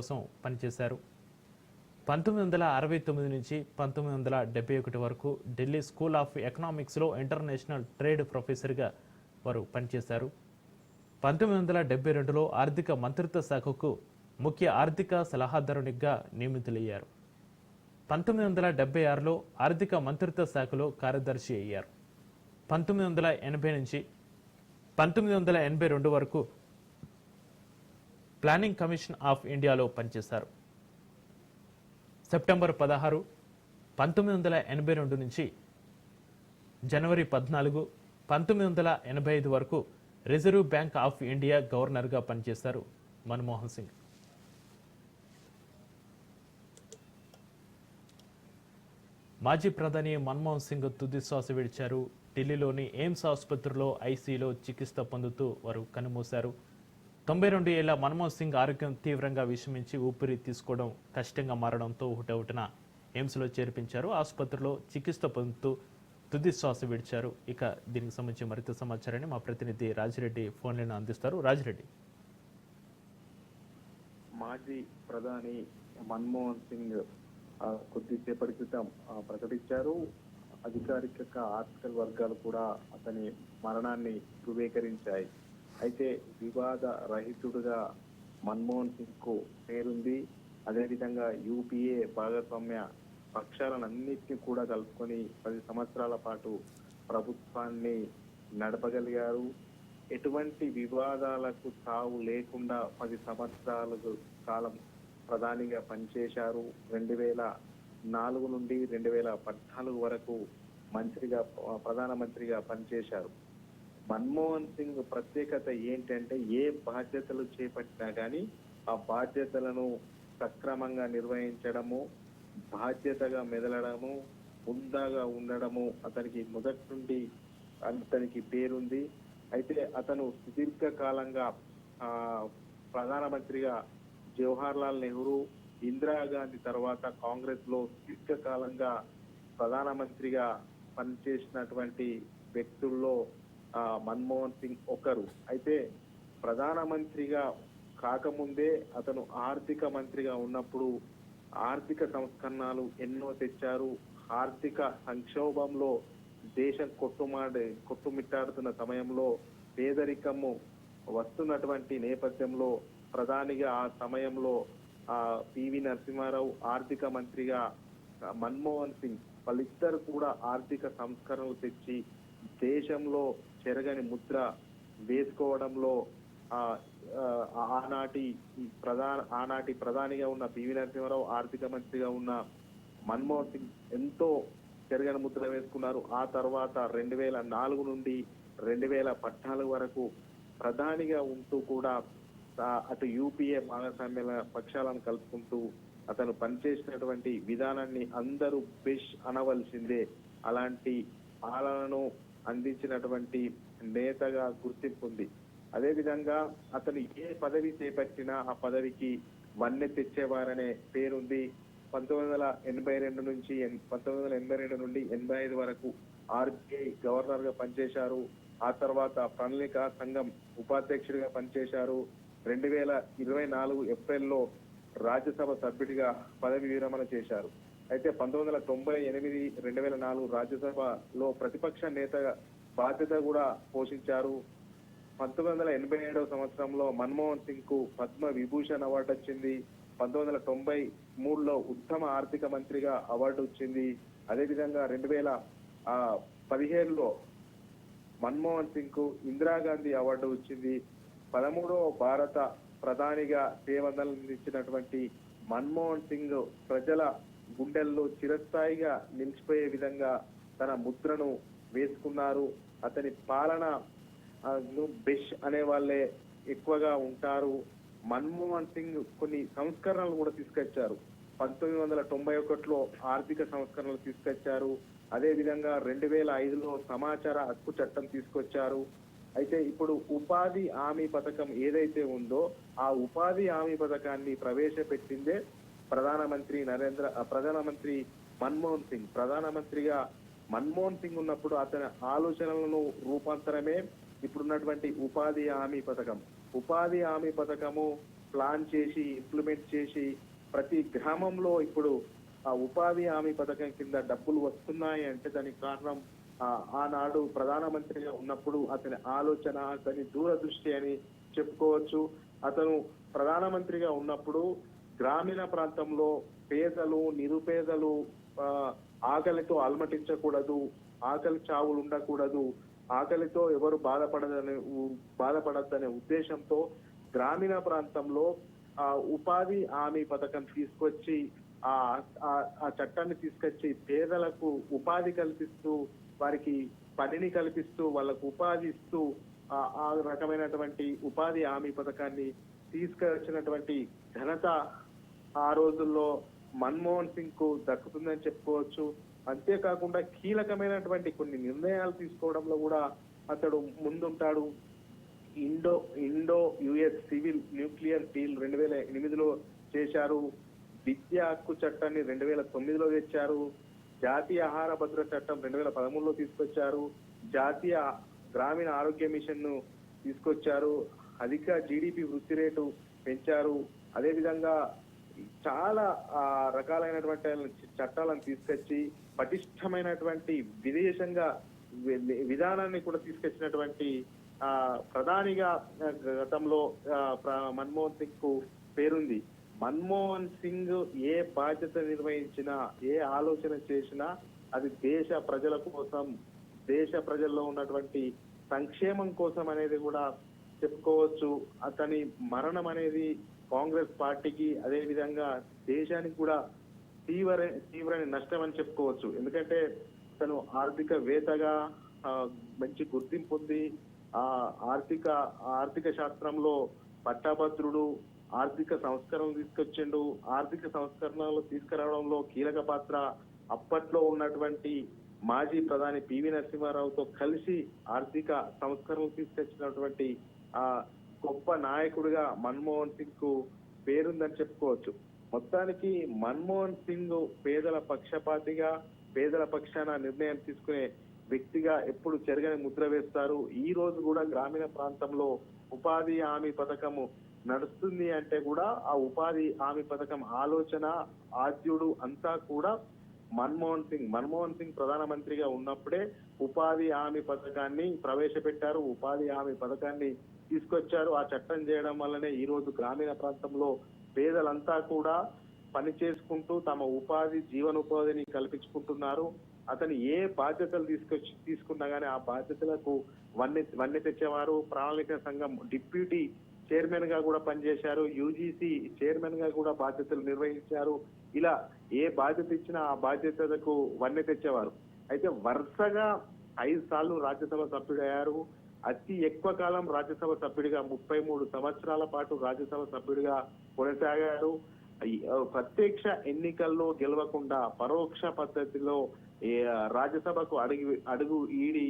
కోసం పనిచేశారు. పంతొమ్మిది వందల అరవై తొమ్మిది నుంచి పంతొమ్మిది వందల డెబ్బై ఒకటి వరకు ఢిల్లీ స్కూల్ ఆఫ్ ఎకనామిక్స్లో ఇంటర్నేషనల్ ట్రేడ్ ప్రొఫెసర్గా వారు పనిచేశారు. పంతొమ్మిది వందల డెబ్బై రెండులో ఆర్థిక మంత్రిత్వ శాఖకు ముఖ్య ఆర్థిక సలహాదారునిగా నియమితులయ్యారు. పంతొమ్మిది వందల డెబ్బై ఆరులో ఆర్థిక మంత్రిత్వ శాఖలో కార్యదర్శి అయ్యారు. పంతొమ్మిది వందల ఎనభై నుంచి పంతొమ్మిది వందల ఎనభై రెండు వరకు ప్లానింగ్ కమిషన్ ఆఫ్ ఇండియాలో పనిచేశారు. సెప్టెంబర్ పదహారు పంతొమ్మిది వందల ఎనభై రెండు నుంచి జనవరి పద్నాలుగు పంతొమ్మిది వందల ఎనభై ఐదు వరకు రిజర్వ్ బ్యాంక్ ఆఫ్ ఇండియా గవర్నర్గా పనిచేశారు మన్మోహన్ సింగ్. మాజీ ప్రధాని మన్మోహన్ సింగ్ తుదిశ్వాస విడిచారు. ఢిల్లీలోని ఎయిమ్స్ ఆసుపత్రిలో ఐసీలో చికిత్స పొందుతూ వారు కనుమూశారు. తొంభై రెండు ఏళ్ళ మన్మోహన్ సింగ్ ఆరోగ్యం తీవ్రంగా విషమించి ఊపిరి తీసుకోవడం కష్టంగా మారడంతో హుటహుటిన ఎయిమ్స్లో చేర్పించారు. ఆసుపత్రిలో చికిత్స పొందుతూ తుది శ్వాస విడిచారు. ఇక దీనికి సంబంధించి మరింత సమాచారాన్ని మా ప్రతినిధి రాజిరెడ్డి ఫోన్లను అందిస్తారు. రాజిరెడ్డి. మాజీ ప్రధాని మన్మోహన్ సింగ్ కొద్దిసేపటి క్రితం ప్రకటించారు. అధికారిక ఆర్థిక వర్గాలు కూడా అతని మరణాన్ని ధృవీకరించాయి. అయితే వివాద రహితుడుగా మన్మోహన్ సింగ్కు పేరుంది. అదేవిధంగా యూపీఏ భాగస్వామ్య పక్షాలన్నింటినీ కూడా కలుపుకొని పది సంవత్సరాల పాటు ప్రభుత్వాన్ని నడపగలిగారు. ఎటువంటి వివాదాలకు తావు లేకుండా పది సంవత్సరాల కాలం ప్రధానిగా పనిచేశారు. రెండు వేల నాలుగు నుండి రెండు వేల పద్నాలుగు వరకు మంత్రిగా ప్రధానమంత్రిగా పనిచేశారు. మన్మోహన్ సింగ్ ప్రత్యేకత ఏంటంటే ఏ బాధ్యతలు చేపట్టినా కానీ ఆ బాధ్యతలను సక్రమంగా నిర్వహించడము బాధ్యతగా మెదలడము హుందాగా ఉండడము అతనికి మొదటి నుండి అతనికి పేరుంది. అయితే అతను సుదీర్ఘకాలంగా ప్రధానమంత్రిగా జవహర్ లాల్ నెహ్రూ ఇందిరాగాంధీ తర్వాత కాంగ్రెస్లో దీర్ఘకాలంగా ప్రధానమంత్రిగా పనిచేసినటువంటి వ్యక్తుల్లో మన్మోహన్ సింగ్ ఒకరు. అయితే ప్రధానమంత్రిగా కాకముందే అతను ఆర్థిక మంత్రిగా ఉన్నప్పుడు ఆర్థిక సంస్కరణలు ఎన్నో తెచ్చారు. ఆర్థిక సంక్షోభంలో దేశం కొట్టుమాడే కొట్టుమిట్టాడుతున్న సమయంలో పేదరికము వస్తున్నటువంటి నేపథ్యంలో ప్రధానిగా ఆ సమయంలో ఆ పివి నరసింహారావు ఆర్థిక మంత్రిగా మన్మోహన్ సింగ్ వాళ్ళిద్దరు కూడా ఆర్థిక సంస్కరణలు తెచ్చి దేశంలో చెరగని ముద్ర వేసుకోవడంలో ఆనాటి ప్రధాన ఆనాటి ప్రధానిగా ఉన్న పివి నరసింహారావు ఆర్థిక మంత్రిగా ఉన్న మన్మోహన్ సింగ్ ఎంతో చెరగని ముద్ర వేసుకున్నారు. ఆ తర్వాత రెండు వేల నాలుగు నుండి రెండు వేల పద్నాలుగు వరకు ప్రధానిగా ఉంటూ కూడా అటు యూపీఏ భాగస్వామ్యాల పక్షాలను కలుపుకుంటూ అతను పనిచేసినటువంటి విధానాన్ని అందరూ బెష్ అనవలసిందే. అలాంటి పాలనను అందించినటువంటి నేతగా గుర్తింపు ఉంది అదేవిధంగా అతను ఏ పదవి చేపట్టినా ఆ పదవికి వన్నె తెచ్చేవారనే పేరుంది. పంతొమ్మిది వందల ఎనభై రెండు నుంచి పంతొమ్మిది వందల ఎనభై రెండు నుండి ఎనభై ఐదు వరకు ఆర్బీఐ గవర్నర్గా పనిచేశారు. ఆ తర్వాత ప్రణాళిక సంఘం ఉపాధ్యక్షుడిగా పనిచేశారు. రెండు వేల ఇరవై నాలుగు ఏప్రిల్లో రాజ్యసభ సభ్యుడిగా పదవి విరమణ చేశారు. అయితే పంతొమ్మిది వందల తొంభై ఎనిమిది రెండు వేల నాలుగు రాజ్యసభలో ప్రతిపక్ష నేతగా బాధ్యత కూడా పోషించారు. పంతొమ్మిది వందల ఎనభై ఏడవ సంవత్సరంలో మన్మోహన్ సింగ్కు పద్మ విభూషణ్ అవార్డు వచ్చింది. పంతొమ్మిది వందల తొంభై మూడులో ఉత్తమ ఆర్థిక మంత్రిగా అవార్డు వచ్చింది. అదేవిధంగా రెండు వేల పదిహేడులో పదిహేనులో మన్మోహన్ సింగ్కు ఇందిరాగాంధీ అవార్డు వచ్చింది. పదమూడవ భారత ప్రధానిగా సేవలందించినటువంటి మన్మోహన్ సింగ్ ప్రజల గుండెల్లో చిరస్థాయిగా నిలిచిపోయే విధంగా తన ముద్రను వేసుకున్నారు. అతని పాలన బెష్ అనే వాళ్ళే ఎక్కువగా ఉంటారు. మన్మోహన్ సింగ్ కొన్ని సంస్కరణలు కూడా తీసుకొచ్చారు. పంతొమ్మిది వందల తొంభై ఒకటిలో ఆర్థిక సంస్కరణలు తీసుకొచ్చారు. అదే విధంగా రెండు వేల ఐదులో సమాచార హక్కు చట్టం తీసుకొచ్చారు. అయితే ఇప్పుడు ఉపాధి హామీ పథకం ఏదైతే ఉందో ఆ ఉపాధి హామీ పథకాన్ని ప్రవేశపెట్టిందే ప్రధానమంత్రి నరేంద్ర ప్రధానమంత్రి మన్మోహన్ సింగ్. ప్రధానమంత్రిగా మన్మోహన్ సింగ్ ఉన్నప్పుడు అతని ఆలోచనలను రూపాంతరమే ఇప్పుడున్నటువంటి ఉపాధి హామీ పథకం. ఉపాధి హామీ పథకము ప్లాన్ చేసి ఇంప్లిమెంట్ చేసి ప్రతి గ్రామంలో ఇప్పుడు ఆ ఉపాధి హామీ పథకం కింద డబ్బులు వస్తున్నాయి అంటే దానికి కారణం ఆనాడు ప్రధానమంత్రిగా ఉన్నప్పుడు అతని ఆలోచన అతని దూరదృష్టి అని చెప్పుకోవచ్చు. అతను ప్రధానమంత్రిగా ఉన్నప్పుడు గ్రామీణ ప్రాంతంలో పేదలు నిరుపేదలు ఆకలితో అలమటించకూడదు ఆకలి చావులు ఉండకూడదు ఆకలితో ఎవరు బాధపడదనే బాధపడద్దనే ఉద్దేశంతో గ్రామీణ ప్రాంతంలో ఆ ఉపాధి హామీ పథకం తీసుకొచ్చి ఆ ఆ- చట్టాన్ని తీసుకొచ్చి పేదలకు ఉపాధి కల్పిస్తూ వారికి పనిని కల్పిస్తూ వాళ్ళకు ఉపాధి ఇస్తూ ఆ ఆ రకమైనటువంటి ఉపాధి హామీ పథకాన్ని తీసుకొచ్చినటువంటి ఘనత ఆ రోజుల్లో మన్మోహన్ సింగ్కు దక్కుతుందని చెప్పుకోవచ్చు. అంతేకాకుండా కీలకమైనటువంటి కొన్ని నిర్ణయాలు తీసుకోవడంలో కూడా అతడు ముందుంటాడు. Indo Indo US civil nuclear deal రెండు వేల ఎనిమిదిలో చేశారు. విద్యా హక్కు చట్టాన్ని రెండు వేల తొమ్మిదిలో తెచ్చారు. జాతీయ ఆహార భద్రత చట్టం రెండు వేల పదమూడులో తీసుకొచ్చారు. జాతీయ గ్రామీణ ఆరోగ్య మిషన్ను తీసుకొచ్చారు. అధిక జీడిపి వృద్ధి రేటు పెంచారు. అదేవిధంగా చాలా ఆ, రకాలైనటువంటి చట్టాలను తీసుకొచ్చి పటిష్టమైనటువంటి విదేశంగా వి- విధానాన్ని కూడా తీసుకొచ్చినటువంటి ఆ ప్రధానిగా గతంలో మన్మోహన్ సింగ్కు పేరుంది. మన్మోహన్ సింగ్ ఏ బాధ్యత నిర్వహించినా ఏ ఆలోచన చేసినా అది దేశ ప్రజల కోసం దేశ ప్రజల్లో ఉన్నటువంటి సంక్షేమం కోసం అనేది కూడా చెప్పుకోవచ్చు. అతని మరణం అనేది కాంగ్రెస్ పార్టీకి అదే విధంగా దేశానికి కూడా తీవ్ర తీవ్రమైన నష్టం అని చెప్పుకోవచ్చు. ఎందుకంటే తను ఆర్థికవేత్తగా మంచి గుర్తింపు ఉంది ఆ ఆర్థిక ఆర్థిక శాస్త్రంలో పట్టాభద్రుడు ఆర్థిక సంస్కరణలు తీసుకొచ్చిండు. ఆర్థిక సంస్కరణలు తీసుకురావడంలో కీలక పాత్ర అప్పట్లో ఉన్నటువంటి మాజీ ప్రధాని పివి నరసింహారావుతో కలిసి ఆర్థిక సంస్కరణలు తీసుకొచ్చినటువంటి ఆ గొప్ప నాయకుడిగా మన్మోహన్ సింగ్కు పేరుందని చెప్పుకోవచ్చు. మొత్తానికి మన్మోహన్ సింగ్ పేదల పక్షపాతిగా పేదల పక్షాన నిర్ణయం తీసుకునే వ్యక్తిగా ఎప్పుడు చెరగని ముద్ర వేస్తారు. ఈ రోజు కూడా గ్రామీణ ప్రాంతంలో ఉపాధి హామీ పథకము నడుస్తుంది అంటే కూడా ఆ ఉపాధి హామీ పథకం ఆలోచన ఆద్యుడు అంతా కూడా మన్మోహన్ సింగ్. మన్మోహన్ సింగ్ ప్రధానమంత్రిగా ఉన్నప్పుడే ఉపాధి హామీ పథకాన్ని ప్రవేశపెట్టారు. ఉపాధి హామీ పథకాన్ని తీసుకొచ్చారు. ఆ చట్టం చేయడం వల్లనే ఈ రోజు గ్రామీణ ప్రాంతంలో పేదలంతా కూడా పని చేసుకుంటూ తమ ఉపాధి జీవనోపాధిని కల్పించుకుంటున్నారు. అతను ఏ బాధ్యతలు తీసుకొచ్చి తీసుకున్నా గానీ ఆ బాధ్యతలకు వన్నె వన్నె తెచ్చేవారు. ప్రణాళిక సంఘం డిప్యూటీ చైర్మన్గా కూడా పనిచేశారు. యూజీసీ చైర్మన్గా కూడా బాధ్యతలు నిర్వహించారు. ఇలా ఏ బాధ్యత ఇచ్చినా ఆ బాధ్యతలకు వన్నె తెచ్చేవారు. అయితే వరుసగా ఐదు సార్లు రాజ్యసభ సభ్యుడయ్యారు. అతి ఎక్కువ కాలం రాజ్యసభ సభ్యుడిగా ముప్పై మూడు సంవత్సరాల పాటు రాజ్యసభ సభ్యుడిగా కొనసాగారు ప్రత్యక్ష ఎన్నికల్లో గెలవకుండా పరోక్ష పద్ధతిలో రాజ్యసభకు అడుగు అడుగు ఈడి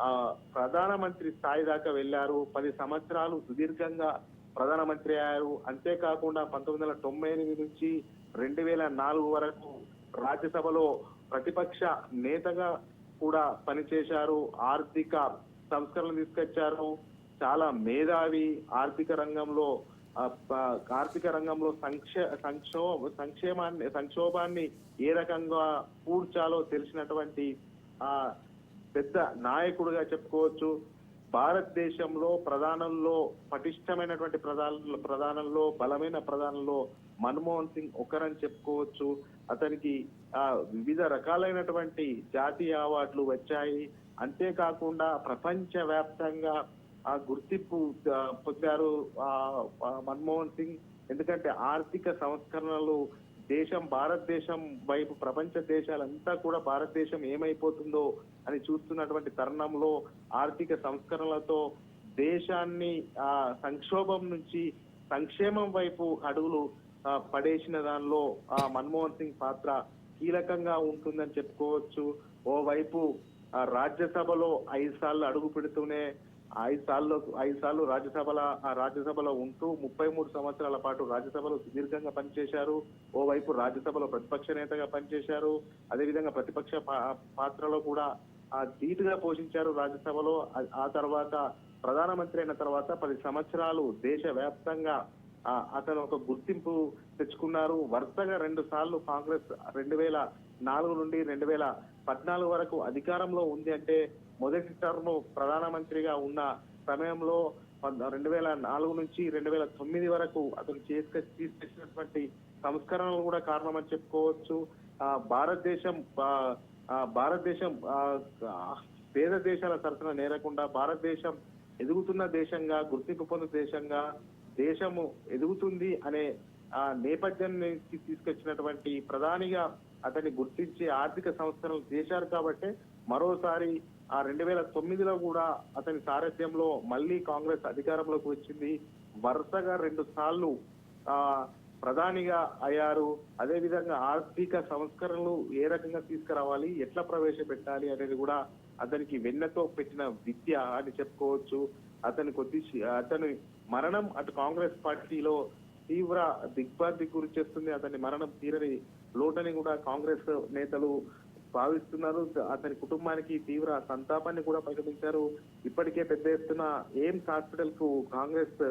ఆ ప్రధానమంత్రి స్థాయి దాకా వెళ్ళారు పది సంవత్సరాలు సుదీర్ఘంగా ప్రధానమంత్రి అయ్యారు. అంతేకాకుండా పంతొమ్మిది వందల తొంభై ఎనిమిది నుంచి రెండు వేల నాలుగు వరకు రాజ్యసభలో ప్రతిపక్ష నేతగా కూడా పనిచేశారు. ఆర్థిక సంస్కరణలు తీసుకొచ్చారు. చాలా మేధావి ఆర్థిక రంగంలో ఆర్థిక రంగంలో సంక్షే సంక్షో సంక్షేమాన్ని సంక్షోభాన్ని ఏ రకంగా పూడ్చాలో తెలిసినటువంటి ఆ పెద్ద నాయకుడుగా చెప్పుకోవచ్చు. భారతదేశంలో ప్రధానంలో పటిష్టమైనటువంటి ప్రధాన ప్రధానంలో బలమైన ప్రధానంలో మన్మోహన్ సింగ్ ఒకరని చెప్పుకోవచ్చు. అతనికి ఆ వివిధ రకాలైనటువంటి జాతీయ అవార్డులు వచ్చాయి. అంతేకాకుండా ప్రపంచ వ్యాప్తంగా ఆ గుర్తింపు పొందారు మన్మోహన్ సింగ్. ఎందుకంటే ఆర్థిక సంస్కరణలు దేశం భారతదేశం వైపు ప్రపంచ దేశాలంతా కూడా భారతదేశం ఏమైపోతుందో అని చూస్తున్నటువంటి తరుణంలో ఆర్థిక సంస్కరణలతో దేశాన్ని ఆ సంక్షోభం నుంచి సంక్షేమం వైపు అడుగులు పడేసిన దానిలో ఆ మన్మోహన్ సింగ్ పాత్ర కీలకంగా ఉంటుందని చెప్పుకోవచ్చు. ఓవైపు రాజ్యసభలో ఐదు సార్లు అడుగు పెడుతూనే ఐదు సార్లు ఐదు సార్లు రాజ్యసభల ఆ రాజ్యసభలో ఉంటూ ముప్పై మూడు సంవత్సరాల పాటు రాజ్యసభలో సుదీర్ఘంగా పనిచేశారు. ఓవైపు రాజ్యసభలో ప్రతిపక్ష నేతగా పనిచేశారు. అదేవిధంగా ప్రతిపక్ష పా- పాత్రలో కూడా ఆ ధీటుగా పోషించారు రాజ్యసభలో. ఆ- తర్వాత ప్రధానమంత్రి అయిన తర్వాత పది సంవత్సరాలు దేశ వ్యాప్తంగా అతను ఒక గుర్తింపు తెచ్చుకున్నారు. వరుసగా రెండు సార్లు కాంగ్రెస్ రెండు వేల నాలుగు నుండి రెండు వేల పద్నాలుగు వరకు అధికారంలో ఉంది అంటే మొదటి టర్మ్ ప్రధానమంత్రిగా ఉన్న సమయంలో రెండు వేల నాలుగు నుంచి రెండు వేల తొమ్మిది వరకు అతను చేసుక తీసుకొచ్చినటువంటి సంస్కరణలు కూడా కారణమని చెప్పుకోవచ్చు. ఆ, భారతదేశం భారతదేశం పేద దేశాల సరసన నేరకుండా భారతదేశం ఎదుగుతున్న దేశంగా గుర్తింపు పొందిన దేశంగా దేశము ఎదుగుతుంది అనే ఆ నేపథ్యాన్ని తీసుకొచ్చినటువంటి ప్రధానిగా అతన్ని గుర్తించే ఆర్థిక సంస్థలు చేశారు కాబట్టి మరోసారి ఆ రెండు వేల తొమ్మిదిలో కూడా అతని సారథ్యంలో మళ్ళీ కాంగ్రెస్ అధికారంలోకి వచ్చింది. వరుసగా రెండు సార్లు ఆ ప్రధానిగా అయ్యారు. అదేవిధంగా ఆర్థిక సంస్కరణలు ఏ రకంగా తీసుకురావాలి ఎట్లా ప్రవేశపెట్టాలి అనేది కూడా అతనికి వెన్నతో పెట్టిన విద్య అని చెప్పుకోవచ్చు. అతని కొద్ది అతని మరణం అటు కాంగ్రెస్ పార్టీలో తీవ్ర దిగ్బాధి గురి చేస్తుంది అతని మరణం తీరని లోటని కూడా కాంగ్రెస్ నేతలు భావిస్తున్నారు. అతని కుటుంబానికి తీవ్ర సంతాపాన్ని కూడా ప్రకటించారు. ఇప్పటికే పెద్ద ఎత్తున ఎయిమ్స్ హాస్పిటల్కు కాంగ్రెస్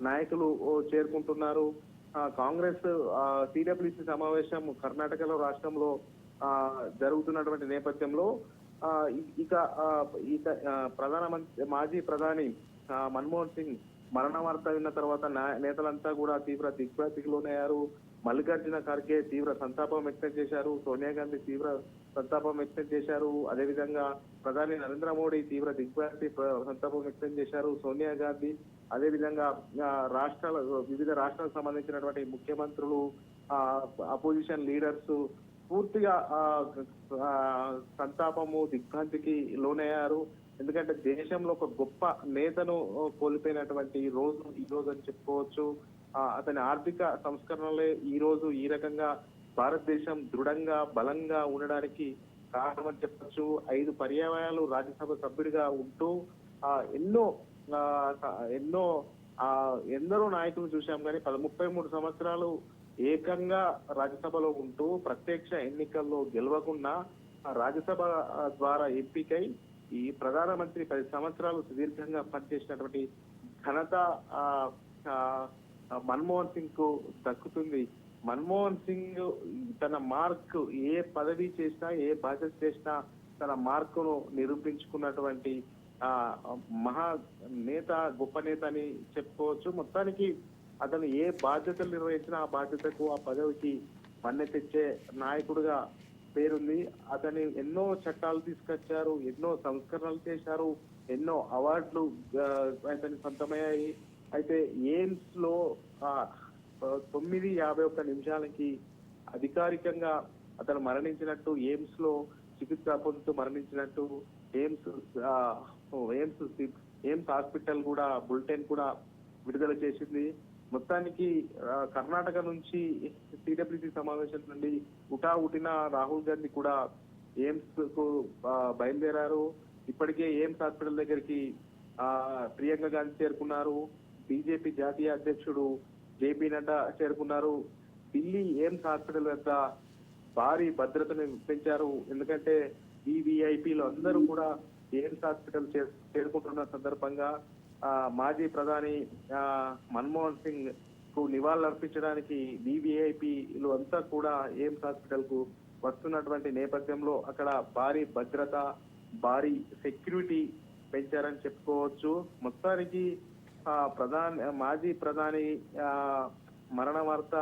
నాయకులు చేరుకుంటున్నారు. కాంగ్రెస్ సిడబ్ల్యూసి సమావేశం కర్ణాటకలో రాష్ట్రంలో ఆ, జరుగుతున్నటువంటి నేపథ్యంలో ఇక ఇక ప్రధానమంత్రి మాజీ ప్రధాని మన్మోహన్ సింగ్ మరణ వార్త విన్న తర్వాత నా- నేతలంతా కూడా తీవ్ర దిగ్భ్రాంతికి లోనయ్యారు మల్లికార్జున ఖర్గే తీవ్ర సంతాపం వ్యక్తం చేశారు. సోనియా గాంధీ తీవ్ర సంతాపం వ్యక్తం చేశారు. అదేవిధంగా ప్రధాని నరేంద్ర మోడీ తీవ్ర దిగ్భ్రాంతి సంతాపం వ్యక్తం చేశారు. సోనియా గాంధీ అదేవిధంగా రాష్ట్రాల వివిధ రాష్ట్రాలకు సంబంధించినటువంటి ముఖ్యమంత్రులు అపోజిషన్ లీడర్స్ పూర్తిగా ఆ, సంతాపము దిగ్భ్రాంతికి లోనయ్యారు. ఎందుకంటే దేశంలో ఒక గొప్ప నేతను కోల్పోయినటువంటి రోజు ఈ రోజు అని చెప్పుకోవచ్చు. అతని ఆర్థిక సంస్కరణలే ఈ రోజు ఈ రకంగా భారతదేశం దృఢంగా బలంగా ఉండడానికి కారణమని చెప్పచ్చు. ఐదు పర్యావరణాలు రాజ్యసభ సభ్యుడిగా ఉంటూ ఆ, ఎన్నో ఎన్నో ఆ, ఎందరో నాయకులు చూశాం కానీ పద ముప్పై మూడు సంవత్సరాలు ఏకంగా రాజ్యసభలో ఉంటూ ప్రత్యక్ష ఎన్నికల్లో గెలవకుండా ఆ రాజ్యసభ ద్వారా ఎంపికై ఈ ప్రధానమంత్రి పది సంవత్సరాలు సుదీర్ఘంగా పనిచేసినటువంటి ఘనత మన్మోహన్ సింగ్కు దక్కుతుంది. మన్మోహన్ సింగ్ తన మార్క్ ఏ పదవి చేసినా ఏ బాధ్యత చేసినా తన మార్కును నిరూపించుకున్నటువంటి ఆ మహా నేత గొప్ప నేత అని చెప్పుకోవచ్చు. మొత్తానికి అతను ఏ బాధ్యతలు నిర్వహించినా ఆ బాధ్యతకు ఆ పదవికి మన్నె తెచ్చే నాయకుడుగా పేరుంది. అతని ఎన్నో చట్టాలు తీసుకొచ్చారు ఎన్నో సంస్కరణలు చేశారు ఎన్నో అవార్డులు అతని సొంతమయ్యాయి. అయితే ఎయిమ్స్లో ఆ, తొమ్మిది యాభై ఒక్క నిమిషాలకి అధికారికంగా అతను మరణించినట్టు ఎయిమ్స్లో చికిత్స పొందుతూ మరణించినట్టు ఎయిమ్స్ ఎయిమ్స్ ఎయిమ్స్ హాస్పిటల్ కూడా బులెటిన్ కూడా విడుదల చేసింది. మొత్తానికి కర్ణాటక నుంచి సిడబ్ల్యూసి సమావేశం నుండి ఉటా ఉటిన రాహుల్ గాంధీ కూడా ఎయిమ్స్కు బయలుదేరారు. ఇప్పటికే ఎయిమ్స్ హాస్పిటల్ దగ్గరికి ఆ ప్రియాంక గాంధీ చేరుకున్నారు. బీజేపీ జాతీయ అధ్యక్షుడు జేపీ నడ్డా చేరుకున్నారు. ఢిల్లీ ఎయిమ్స్ హాస్పిటల్ వద్ద భారీ భద్రతను పెంచారు. ఎందుకంటే ఈ విఐపీలు అందరూ కూడా ఎయిమ్స్ హాస్పిటల్ చేరుకుంటున్న సందర్భంగా మాజీ ప్రధాని మన్మోహన్ సింగ్కు నివాళులర్పించడానికి వివిఐపీలు అంతా కూడా ఎయిమ్స్ హాస్పిటల్కు వస్తున్నటువంటి నేపథ్యంలో అక్కడ భారీ భద్రత భారీ సెక్యూరిటీ పెంచారని చెప్పుకోవచ్చు. మొత్తానికి ఆ ప్రధాని మాజీ ప్రధాని ఆ, మరణ వార్త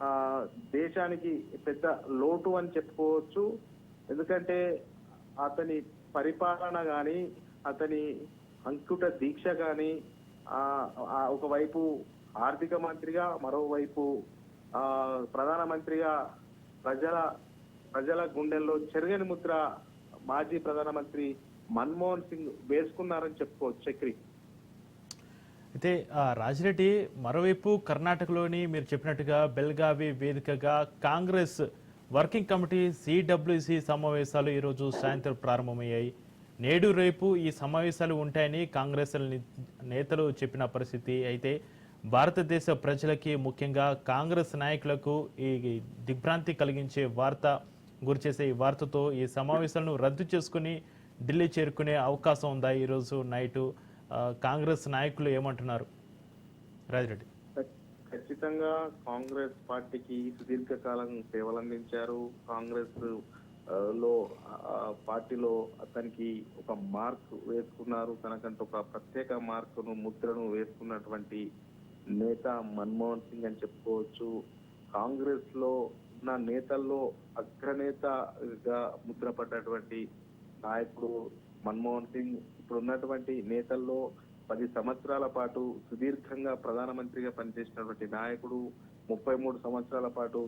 ఆ, దేశానికి పెద్ద లోటు అని చెప్పుకోవచ్చు. ఎందుకంటే అతని పరిపాలన గాని అతని అంకుట దీక్ష కానీ ఒకవైపు ఆర్థిక మంత్రిగా మరోవైపు ప్రధానమంత్రిగా ప్రజల ప్రజల గుండెల్లో చెరగని ముద్ర మాజీ ప్రధానమంత్రి మన్మోహన్ సింగ్ వేసుకున్నారని చెప్పుకోవచ్చు చక్రి. అయితే రాజిరెడ్డి మరోవైపు కర్ణాటకలోని మీరు చెప్పినట్టుగా బెల్గావి వేదికగా కాంగ్రెస్ వర్కింగ్ కమిటీ సిడబ్ల్యూసి సమావేశాలు ఈరోజు సాయంత్రం ప్రారంభమయ్యాయి. నేడు రేపు ఈ సమావేశాలు ఉంటాయని కాంగ్రెస్ నేతలు చెప్పిన పరిస్థితి. అయితే భారతదేశ ప్రజలకి ముఖ్యంగా కాంగ్రెస్ నాయకులకు ఈ దిగ్భ్రాంతి కలిగించే వార్త గురిచేసే ఈ వార్తతో ఈ సమావేశాలను రద్దు చేసుకుని ఢిల్లీ చేరుకునే అవకాశం ఉందా ఈరోజు నైటు? కాంగ్రెస్ నాయకులు ఏమంటున్నారు? రాజిరెడ్డి. ఖచ్చితంగా కాంగ్రెస్ పార్టీకి సుదీర్ఘకాలం సేవలందించారు. కాంగ్రెస్ లో పార్టీలో అతనికి ఒక మార్క్ వేసుకున్నారు. తనకంటూ ఒక ప్రత్యేక మార్కును ముద్రను వేసుకున్నటువంటి నేత మన్మోహన్ సింగ్ అని చెప్పుకోవచ్చు. కాంగ్రెస్లో ఉన్న నేతల్లో అగ్రనేతగా ముద్రపడ్డటువంటి నాయకుడు మన్మోహన్ సింగ్. ఇప్పుడు ఉన్నటువంటి నేతల్లో పది సంవత్సరాల పాటు సుదీర్ఘంగా ప్రధానమంత్రిగా పనిచేసినటువంటి నాయకుడు ముప్పై మూడు సంవత్సరాల పాటు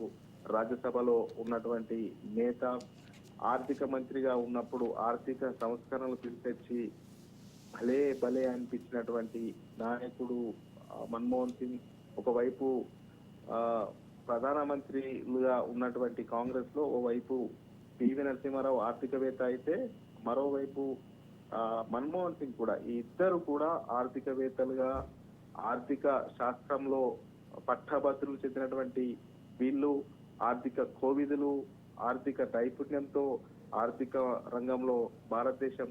రాజ్యసభలో ఉన్నటువంటి నేత ఆర్థిక మంత్రిగా ఉన్నప్పుడు ఆర్థిక సంస్కరణలు తీసుకొచ్చి భలే భలే అనిపించినటువంటి నాయకుడు మన్మోహన్ సింగ్. ఒకవైపు ప్రధానమంత్రిగా ఉన్నటువంటి కాంగ్రెస్లో ఓవైపు పివి నరసింహారావు ఆర్థికవేత్త అయితే మరోవైపు మన్మోహన్ సింగ్ కూడా. ఈ ఇద్దరు కూడా ఆర్థికవేత్తలుగా ఆర్థిక శాస్త్రంలో పట్టభద్రులు చెందినటువంటి వీళ్ళు ఆర్థిక కోవిధులు ఆర్థిక నైపుణ్యంతో ఆర్థిక రంగంలో భారతదేశం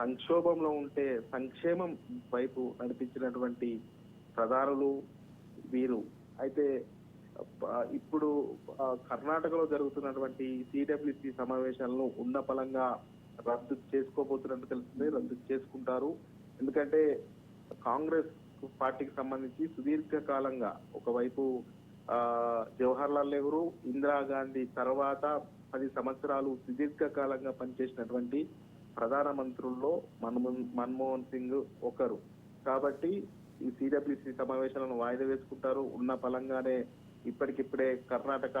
సంక్షోభంలో ఉంటే సంక్షేమం వైపు నడిపించినటువంటి ప్రధానులు వీరు. అయితే ఇప్పుడు కర్ణాటకలో జరుగుతున్నటువంటి సిడబ్ల్యూసి సమావేశాలను ఉన్న పలంగా రద్దు చేసుకోబోతున్నట్టు తెలుస్తుంది రద్దు చేసుకుంటారు. ఎందుకంటే కాంగ్రెస్ పార్టీకి సంబంధించి సుదీర్ఘకాలంగా ఒకవైపు జవహర్లాల్ జవహర్ లాల్ నెహ్రూ ఇందిరాగాంధీ తర్వాత పది సంవత్సరాలు సుదీర్ఘకాలంగా పనిచేసినటువంటి ప్రధాన మంత్రుల్లో మన్మోహన్ మన్మోహన్ సింగ్ ఒకరు. కాబట్టి ఈ సిడబ్ల్యూసి సమావేశాలను వాయిదా వేసుకుంటారు. ఉన్న పలంగానే ఇప్పటికిప్పుడే కర్ణాటక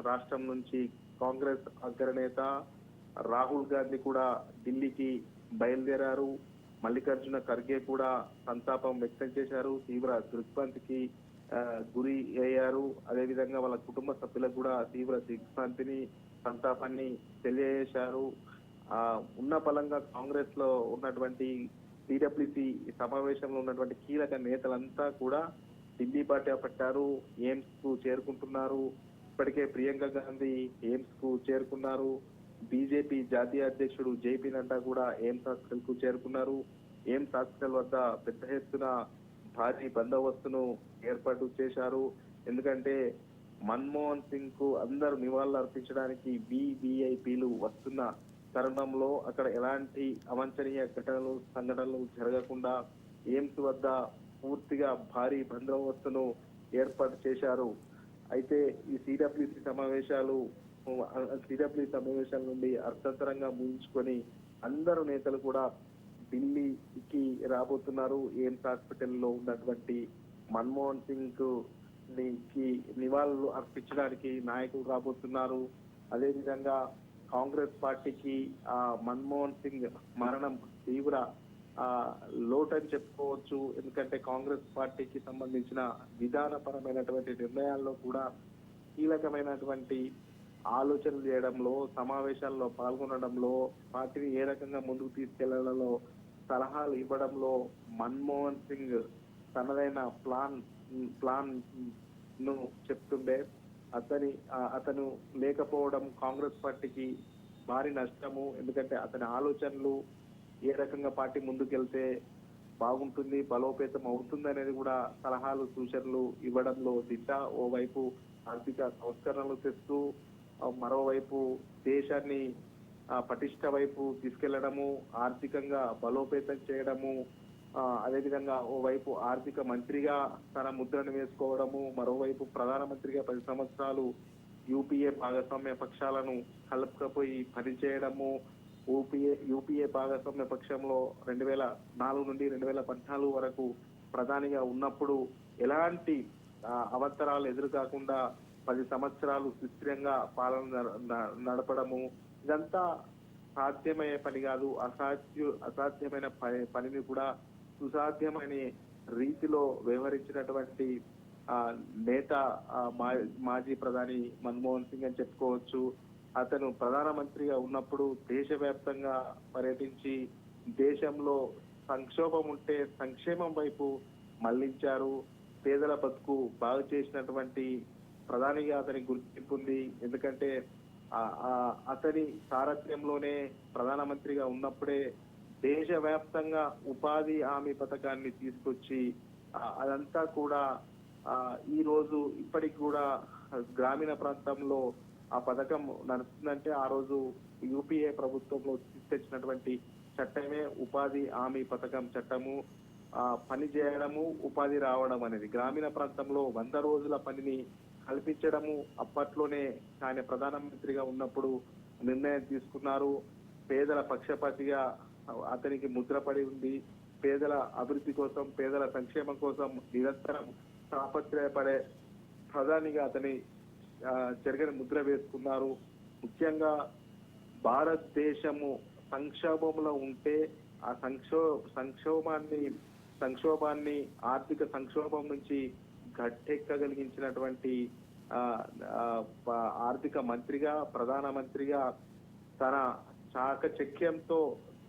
రాష్ట్రం నుంచి కాంగ్రెస్ అగ్రనేత రాహుల్ గాంధీ కూడా ఢిల్లీకి బయలుదేరారు. మల్లికార్జున ఖర్గే కూడా సంతాపం వ్యక్తం చేశారు. తీవ్ర దిగ్భ్రాంతికి గురి అయ్యారు. అదేవిధంగా వాళ్ళ కుటుంబ సభ్యులకు కూడా తీవ్ర దిగ్భ్రాంతిని సంతాపాన్ని తెలియజేశారు. ఆ ఉన్న పలంగా కాంగ్రెస్లో ఉన్నటువంటి టీడబ్ల్యూసీ సమావేశంలో ఉన్నటువంటి కీలక నేతలంతా కూడా ఢిల్లీ బాట పట్టారు ఎయిమ్స్కు చేరుకుంటున్నారు. ఇప్పటికే ప్రియాంక గాంధీ ఎయిమ్స్కు చేరుకున్నారు. బీజేపీ జాతీయ అధ్యక్షుడు జేపీ నడ్డా కూడా ఎయిమ్స్ హాస్పిటల్కు చేరుకున్నారు. ఎయిమ్స్ హాస్పిటల్ వద్ద పెద్ద ఎత్తున భారీ బందోబస్తును ఏర్పాటు చేశారు. ఎందుకంటే మన్మోహన్ సింగ్కు అందరూ నివాళులు అర్పించడానికి వివిఐపీలు వస్తున్న తరుణంలో అక్కడ ఎలాంటి అవాంఛనీయ ఘటనలు సంఘటనలు జరగకుండా ఎయిమ్స్ వద్ద పూర్తిగా భారీ బందోబస్తును ఏర్పాటు చేశారు. అయితే ఈ సిడబ్ల్యూసి సమావేశాలు సిడబ్ల్యూ సమావేశాల నుండి అర్థంతరంగా ముగించుకొని అందరు నేతలు కూడా ఢిల్లీకి రాబోతున్నారు. ఎయిమ్స్ హాస్పిటల్లో ఉన్నటువంటి మన్మోహన్ సింగ్కి నివాళులు అర్పించడానికి నాయకులు రాబోతున్నారు. అదేవిధంగా కాంగ్రెస్ పార్టీకి ఆ మన్మోహన్ సింగ్ మరణం తీవ్ర లోటని చెప్పుకోవచ్చు. ఎందుకంటే కాంగ్రెస్ పార్టీకి సంబంధించిన విధానపరమైనటువంటి నిర్ణయాల్లో కూడా కీలకమైనటువంటి ఆలోచనలు చేయడంలో సమావేశాల్లో పాల్గొనడంలో పార్టీని ఏ రకంగా ముందుకు తీసుకెళ్ళడంలో సలహాలు ఇవ్వడంలో మన్మోహన్ సింగ్ తనదైన ప్లాన్ ప్లాన్ను చెప్తుండే అతని అతను లేకపోవడం కాంగ్రెస్ పార్టీకి భారీ నష్టము. ఎందుకంటే అతని ఆలోచనలు ఏ రకంగా పార్టీ ముందుకెళ్తే బాగుంటుంది బలోపేతం అవుతుంది అనేది కూడా సలహాలు సూచనలు ఇవ్వడంలో దిశ. ఓవైపు ఆర్థిక సంస్కరణలు తెస్తూ మరోవైపు దేశాన్ని పటిష్ట వైపు తీసుకెళ్ళడము ఆర్థికంగా బలోపేతం చేయడము అదేవిధంగా ఓవైపు ఆర్థిక మంత్రిగా తన ముద్రను వేసుకోవడము మరోవైపు ప్రధానమంత్రిగా పది సంవత్సరాలు యూపీఏ భాగస్వామ్య పక్షాలను కలుపుకపోయి పనిచేయడము యూపీఏ యూపీఏ భాగస్వామ్య పక్షంలో రెండు వేల నాలుగు నుండి రెండు వేల పద్నాలుగు వరకు ప్రధానిగా ఉన్నప్పుడు ఎలాంటి అవతరాలు ఎదురు కాకుండా పది సంవత్సరాలు సుస్థిరంగా పాలన న- నడపడము ఇదంతా సాధ్యమయ్యే పని కాదు. అసాధ్య అసాధ్యమైన పనిని కూడా సుసాధ్యమనే రీతిలో వ్యవహరించినటువంటి ఆ నేత మా- మాజీ ప్రధాని మన్మోహన్ సింగ్ అని చెప్పుకోవచ్చు. అతను ప్రధానమంత్రిగా ఉన్నప్పుడు దేశవ్యాప్తంగా పర్యటించి దేశంలో సంక్షోభం ఉంటే సంక్షేమం వైపు మళ్ళించారు. పేదల బతుకు బాగు చేసినటువంటి ప్రధానిగా అతని గుర్తింపు ఉంది. ఎందుకంటే అతని సారథ్యంలోనే ప్రధానమంత్రిగా ఉన్నప్పుడే దేశవ్యాప్తంగా ఉపాధి హామీ పథకాన్ని తీసుకొచ్చి అదంతా కూడా ఈ రోజు ఇప్పటికి కూడా గ్రామీణ ప్రాంతంలో ఆ పథకం నడుస్తుందంటే ఆ రోజు యూపీఏ ప్రభుత్వంలో తెచ్చినటువంటి చట్టమే ఉపాధి హామీ పథకం చట్టము పని చేయడము ఉపాధి రావడం అనేది. గ్రామీణ ప్రాంతంలో వంద రోజుల పనిని కల్పించడము అప్పట్లోనే ఆయన ప్రధానమంత్రిగా ఉన్నప్పుడు నిర్ణయం తీసుకున్నారు. పేదల పక్షపాతిగా అతనికి ముద్రపడి ఉంది పేదల అభివృద్ధి కోసం పేదల సంక్షేమం కోసం నిరంతరం తాపత్రయపడే ప్రధానిగా అతని ఆ, ముద్ర వేసుకున్నారు. ముఖ్యంగా భారతదేశము సంక్షోభంలో ఉంటే ఆ సంక్షో సంక్షోభాన్ని సంక్షోభాన్ని ఆర్థిక సంక్షోభం నుంచి గట్టెక్కగలిగించినటువంటి ఆర్థిక మంత్రిగా ప్రధానమంత్రిగా తన చాకచక్యంతో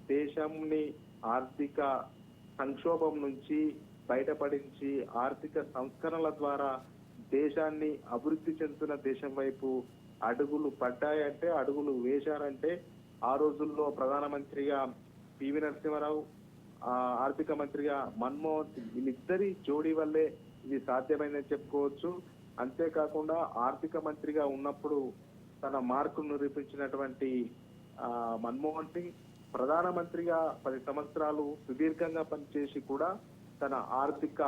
దేశంని ఆర్థిక సంక్షోభం నుంచి బయటపడించి ఆర్థిక సంస్కరణల ద్వారా దేశాన్ని అభివృద్ధి చెందుతున్న దేశం వైపు అడుగులు పడ్డాయంటే అడుగులు వేశారంటే ఆ రోజుల్లో ప్రధానమంత్రిగా పివి నరసింహారావు ఆర్థిక మంత్రిగా మన్మోహన్ సింగ్ వీళ్ళిద్దరి జోడీ వల్లే ఇది సాధ్యమైందని చెప్పుకోవచ్చు. అంతేకాకుండా ఆర్థిక మంత్రిగా ఉన్నప్పుడు తన మార్కును నిరూపించినటువంటి మన్మోహన్ సింగ్ ప్రధానమంత్రిగా పది సంవత్సరాలు సుదీర్ఘంగా పనిచేసి కూడా తన ఆర్థిక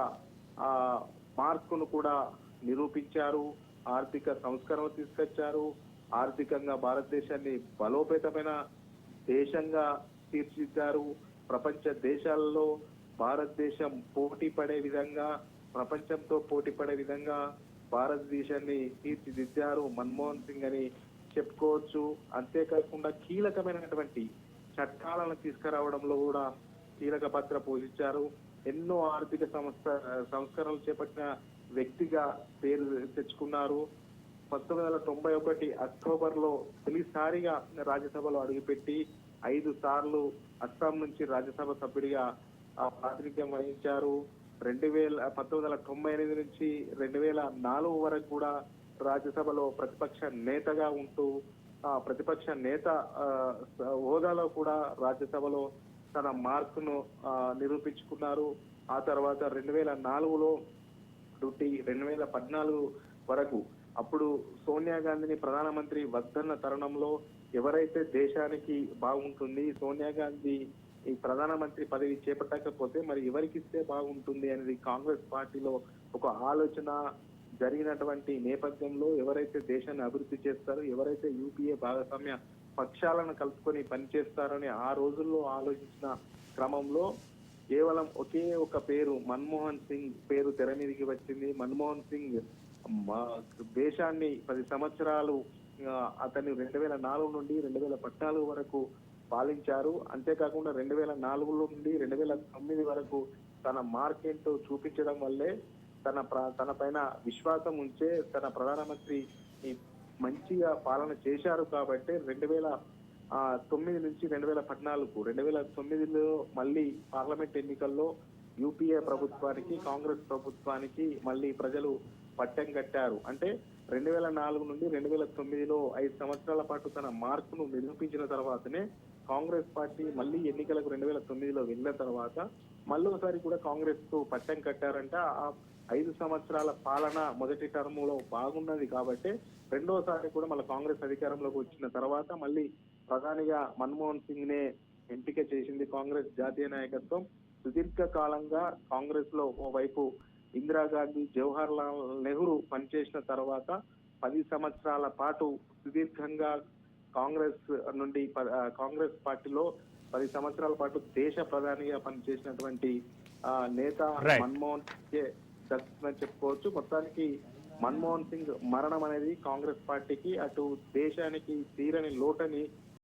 మార్కును కూడా నిరూపించారు. ఆర్థిక సంస్కరణ తీసుకొచ్చారు. ఆర్థికంగా భారతదేశాన్ని బలోపేతమైన దేశంగా తీర్చిదిద్దారు. ప్రపంచ దేశాలలో భారతదేశం పోటీ పడే విధంగా ప్రపంచంతో పోటీపడే విధంగా భారతదేశాన్ని తీర్చిదిద్దారు మన్మోహన్ సింగ్ అని చెప్పుకోవచ్చు. అంతేకాకుండా కీలకమైనటువంటి చట్టాలను తీసుకురావడంలో కూడా కీలక పాత్ర పోషించారు. ఎన్నో ఆర్థిక సంస్థ సంస్కరణలు చేపట్టిన వ్యక్తిగా పేరు తెచ్చుకున్నారు. పంతొమ్మిది వందల తొంభై ఒకటి అక్టోబర్లో తొలిసారిగా రాజ్యసభలో అడుగుపెట్టి ఐదు సార్లు అస్సాం నుంచి రాజ్యసభ సభ్యుడిగా ఆ, ప్రాతినిధ్యం వహించారు. రెండు వేల పంతొమ్మిది వందల తొంభై ఎనిమిది నుంచి రెండు వేల నాలుగు వరకు కూడా రాజ్యసభలో ప్రతిపక్ష నేతగా ఉంటూ ఆ ప్రతిపక్ష నేత హోదాలో కూడా రాజ్యసభలో తన మార్కును నిరూపించుకున్నారు. ఆ తర్వాత రెండు వేల నాలుగులో డ్యూటీ రెండు వేల పద్నాలుగు వరకు. అప్పుడు సోనియా గాంధీని ప్రధానమంత్రి వద్దన్న తరుణంలో ఎవరైతే దేశానికి బాగుంటుంది సోనియా గాంధీ ఈ ప్రధానమంత్రి పదవి చేపట్టకపోతే మరి ఎవరికి ఇస్తే బాగుంటుంది అనేది కాంగ్రెస్ పార్టీలో ఒక ఆలోచన జరిగినటువంటి నేపథ్యంలో ఎవరైతే దేశాన్ని అభివృద్ధి చేస్తారో ఎవరైతే యూపీఏ భాగస్వామ్య పక్షాలను కలుపుకొని పనిచేస్తారని ఆ రోజుల్లో ఆలోచించిన క్రమంలో కేవలం ఒకే ఒక పేరు మన్మోహన్ సింగ్ పేరు తెర మీదకి వచ్చింది. మన్మోహన్ సింగ్ మా దేశాన్ని పది సంవత్సరాలు అతను రెండు వేల నాలుగు నుండి రెండు వేల పద్నాలుగు వరకు పాలించారు. అంతేకాకుండా రెండు వేల నాలుగులో నుండి రెండు వేల తొమ్మిది వరకు తన మార్కెట్ చూపించడం వల్లే తన తన పైన విశ్వాసం ఉంచే తన ప్రధానమంత్రి మంచిగా పాలన చేశారు కాబట్టి రెండు వేల తొమ్మిది నుంచి రెండు వేల పద్నాలుగు రెండు వేల తొమ్మిదిలో మళ్ళీ పార్లమెంట్ ఎన్నికల్లో యూపీఏ ప్రభుత్వానికి కాంగ్రెస్ ప్రభుత్వానికి మళ్ళీ ప్రజలు పట్టం కట్టారు. అంటే రెండు వేల నాలుగు నుండి రెండు వేల తొమ్మిదిలో ఐదు సంవత్సరాల పాటు తన మార్కును నిరూపించిన తర్వాతనే కాంగ్రెస్ పార్టీ మళ్ళీ ఎన్నికలకు రెండు వేల తొమ్మిదిలో వెళ్ళిన తర్వాత మళ్ళీ కూడా కాంగ్రెస్కు పట్టం కట్టారంట. ఆ ఐదు సంవత్సరాల పాలన మొదటి టర్మ్లో బాగున్నది కాబట్టి రెండోసారి కూడా మళ్ళీ కాంగ్రెస్ అధికారంలోకి వచ్చిన తర్వాత మళ్ళీ ప్రధానిగా మన్మోహన్ సింగ్ నే ఎంపిక చేసింది కాంగ్రెస్ జాతీయ నాయకత్వం. సుదీర్ఘ కాలంగా కాంగ్రెస్లో ఓవైపు ఇందిరాగాంధీ జవహర్ లాల్ నెహ్రూ పనిచేసిన తర్వాత పది సంవత్సరాల పాటు సుదీర్ఘంగా కాంగ్రెస్ నుండి కాంగ్రెస్ పార్టీలో పది సంవత్సరాల పాటు దేశ ప్రధానిగా పనిచేసినటువంటి ఆ, నేత. మన్మోహన్ సింగ్ చెప్పుకోవచ్చు మొత్తానికి మన్మోహన్ సింగ్ మరణం అనేది కాంగ్రెస్ పార్టీకి అటు దేశానికి తీరని లోటని